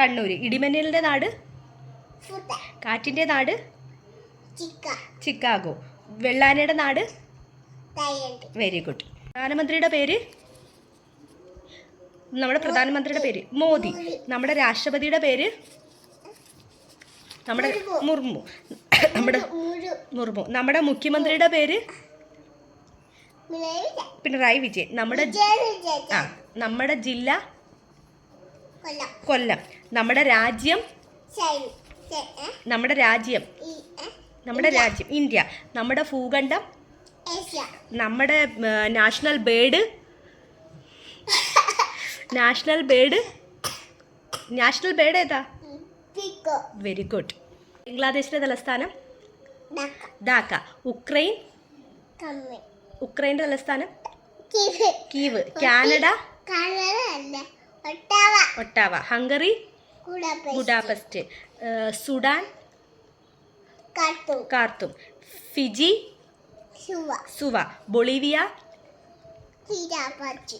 കണ്ണൂർ ഇടിമിന്നലിന്റെ നാട്? കാറ്റിന്റെ കാറ്റിന്റെ നാട്? ചിക്ക. ചിക്കാഗോ. വെള്ളാനയുടെ നാട്? വെരി ഗുഡ് പ്രധാനമന്ത്രിയുടെ പേര്? നമ്മുടെ പ്രധാനമന്ത്രിയുടെ പേര്. മോദി. നമ്മുടെ രാഷ്ട്രപതിയുടെ പേര്? നമ്മുടെ മുർമു. നമ്മുടെ മുർമു. നമ്മുടെ മുഖ്യമന്ത്രിയുടെ പേര്? പിണറായി വിജയൻ. നമ്മുടെ ആ നമ്മുടെ ജില്ല? കൊല്ലം. നമ്മുടെ രാജ്യം നമ്മുടെ രാജ്യം നമ്മുടെ രാജ്യം ഇന്ത്യ. നമ്മുടെ ഭൂഖണ്ഡം നമ്മുടെ national bird national bird national bird ഏതാ? Very good. ബംഗ്ലാദേശിന്റെ തലസ്ഥാനം? ധാക്ക. ഉക്രൈൻ? ഉക്രൈന്റെ തലസ്ഥാനം? Kyiv. Canada? Ottawa. Hungary? Budapest. Sudan Khartoum. Fiji Suva. Bolivia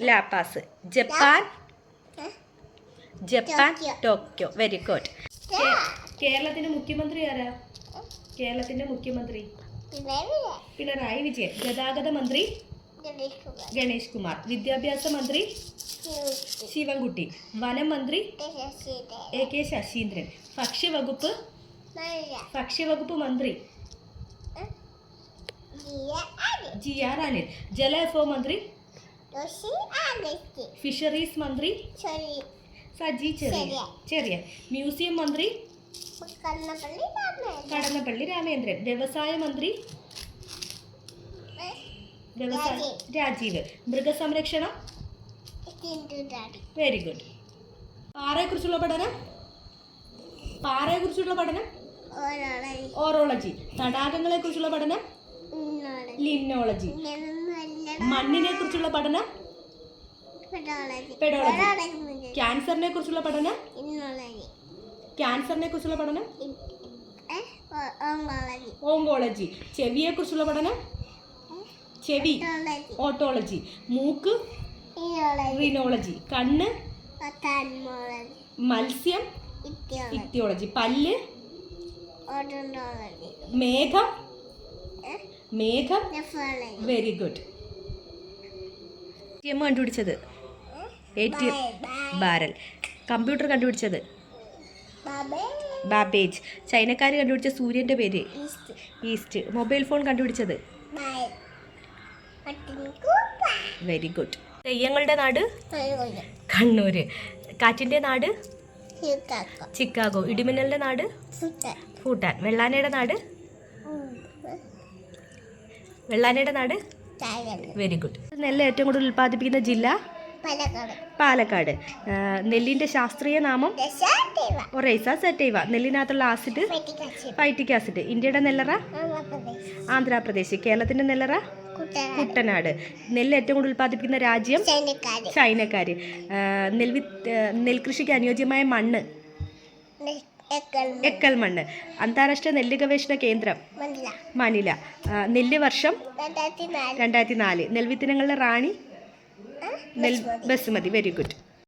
La Paz. Japan Japan Tokyo. Tokyo. Very good. കേരളത്തിന്റെ മുഖ്യമന്ത്രി ആരാ? കേരളത്തിന്റെ മുഖ്യമന്ത്രി. പിണറായി വിജയൻ. ഗതാഗത മന്ത്രി ഗണേഷ് കുമാർ വിദ്യാഭ്യാസ മന്ത്രി ശിവൻകുട്ടി. വനം മന്ത്രി എ കെ ശശീന്ദ്രൻ. ഭക്ഷ്യവകുപ്പ് ഭക്ഷ്യവകുപ്പ് മന്ത്രി ജി ആർ അനിൽ. ജല എഫ്ഒ മന്ത്രി ഫിഷറീസ് മന്ത്രി സജി ചെറിയ. ചെറിയ മ്യൂസിയം മന്ത്രി കടന്നപ്പള്ളി രാമേന്ദ്രൻ. വ്യവസായ മന്ത്രി വ്യവസായ രാജീവ്. രാജീവ്. മൃഗസംരക്ഷണം? വെരി ഗുഡ് പാറയെക്കുറിച്ചുള്ള പഠനം? പാറയെക്കുറിച്ചുള്ള പഠനം? ഓറോളജി. തടാകങ്ങളെ കുറിച്ചുള്ള പഠനം? ലിന്നോളജി മണ്ണിനെ കുറിച്ചുള്ള പഠനം? പെഡോളജി ക്യാൻസറിനെ കുറിച്ചുള്ള പഠനം? ക്യാൻസറിനെ കുറിച്ചുള്ള പഠനം? ഓങ്കോളജി. ചെവിയെ കുറിച്ചുള്ള പഠനം? ചെവി ഓട്ടോളജി മൂക്ക് റിനോളജി കണ്ണ് മത്സ്യം ഇത്തിയോളജി പല്ല് മേഘം മേഘം. വെരി ഗുഡ് എം കണ്ടുപിടിച്ചത്? A T M Barron. Computer കണ്ടുപിടിച്ചത്? ബാബേജ് ചൈനക്കാർ കണ്ടുപിടിച്ച സൂര്യന്റെ പേര്? ഈസ്റ്റ് മൊബൈൽ ഫോൺ കണ്ടുപിടിച്ചത്? വെരി ഗുഡ് തെയ്യങ്ങളുടെ നാട്? കണ്ണൂര്. കാറ്റിന്റെ നാട്? ചിക്കാഗോ. ഇടിമിന്നലിന്റെ നാട്? ഭൂട്ടാൻ. വെള്ളാനയുടെ നാട്? വെള്ളാനയുടെ നാട്? വെരി ഗുഡ് നെല്ല് ഏറ്റവും കൂടുതൽ ഉൽപ്പാദിപ്പിക്കുന്ന ജില്ല? പാലക്കാട്. നെല്ലിന്റെ ശാസ്ത്രീയ നാമം? ഒറൈസ സെറ്റൈവ നെല്ലിനകത്തുള്ള ആസിഡ്? Phytic acid. ഇന്ത്യയുടെ നെല്ലറ? ആന്ധ്രാപ്രദേശ്. കേരളത്തിന്റെ നെല്ലറ? കുട്ടനാട്. നെല്ല് ഏറ്റവും കൂടുതൽ ഉൽപ്പാദിപ്പിക്കുന്ന രാജ്യം? ചൈനക്കാര്. നെൽവി നെൽകൃഷിക്ക് അനുയോജ്യമായ മണ്ണ്? എക്കൽ മണ്ണ്. അന്താരാഷ്ട്ര നെല്ല് ഗവേഷണ കേന്ദ്രം? മനില നെല്ല് വർഷം? രണ്ടായിരത്തി നാല് നെൽവിത്തിനങ്ങളുടെ റാണി? നെൽ ബസുമതി വെരി ഗുഡ്